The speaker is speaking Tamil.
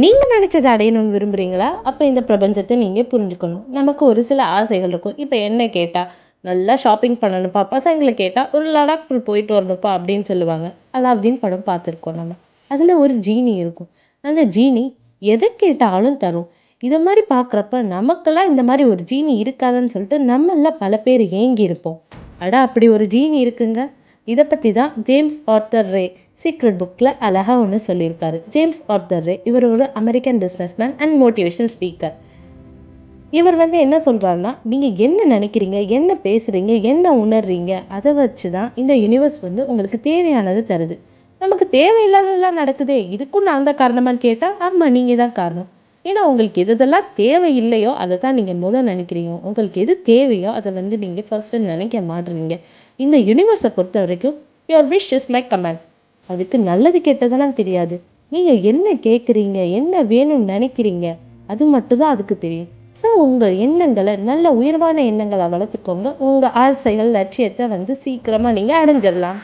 நீங்கள் நினச்சதை அடையணும்னு விரும்புகிறீங்களா அப்போ இந்த பிரபஞ்சத்தை நீங்கள் புரிஞ்சுக்கணும். நமக்கு ஒரு சில ஆசைகள் இருக்கும். இப்போ என்ன கேட்டால் நல்லா ஷாப்பிங் பண்ணணும்ப்பா பசங்களை கேட்டால் ஒரு லடாக் போயிட்டு வரணும்ப்பா அப்படின்னு சொல்லுவாங்க. அலாவுதீன் படம் பார்த்துருக்கோம் நம்ம. அதில் ஒரு ஜீனி இருக்கும். அந்த ஜீனி எதை கேட்டாலும் தரும். இதை மாதிரி பார்க்குறப்ப நமக்கெல்லாம் இந்த மாதிரி ஒரு ஜீனி இருக்காதுன்னு சொல்லிட்டு நம்மள பல பேர் ஏங்கி இருப்போம் அடா அப்படி ஒரு ஜீனி இருக்குங்க. இதை பற்றி தான் ஜேம்ஸ் ஆர்த்தர் ரே சீக்ரெட் புக்கில் அழகாக ஒன்று சொல்லியிருக்காரு. ஜேம்ஸ் ஆர்த்தர் ரே இவர் ஒரு American businessman and motivation speaker இவர் வந்து என்ன சொல்கிறாருன்னா நீங்கள் என்ன நினைக்கிறீங்க என்ன பேசுகிறீங்க என்ன உணர்றீங்க அதை வச்சு தான் இந்த யூனிவர்ஸ் வந்து உங்களுக்கு தேவையானது தருது. நமக்கு தேவையில்லாததெல்லாம் நடக்குதே இதுக்கும் நான் தான் காரணமான்னு கேட்டால் ஆமாம் நீங்கள் தான் காரணம். ஏன்னா உங்களுக்கு எது எதெல்லாம் தேவை இல்லையோ அதை தான் நீங்கள் முதல் நினைக்கிறீங்க. உங்களுக்கு எது தேவையோ அதை வந்து நீங்கள் ஃபர்ஸ்ட்டு நினைக்க மாட்டுறீங்க இந்த யூனிவர்ஸை பொறுத்த வரைக்கும் your wish is my command அதுக்கு நல்லது கெட்டதெல்லாம் தெரியாது. நீங்கள் என்ன கேட்குறீங்க என்ன வேணும்னு நினைக்கிறீங்க அது மட்டும்தான் அதுக்கு தெரியும். ஸோ உங்கள் எண்ணங்களை நல்ல உயர்வான எண்ணங்களை வளர்த்துக்கோங்க. உங்கள் ஆசைகள் லட்சியத்தை வந்து சீக்கிரமாக நீங்கள் அடைஞ்சிடலாம்.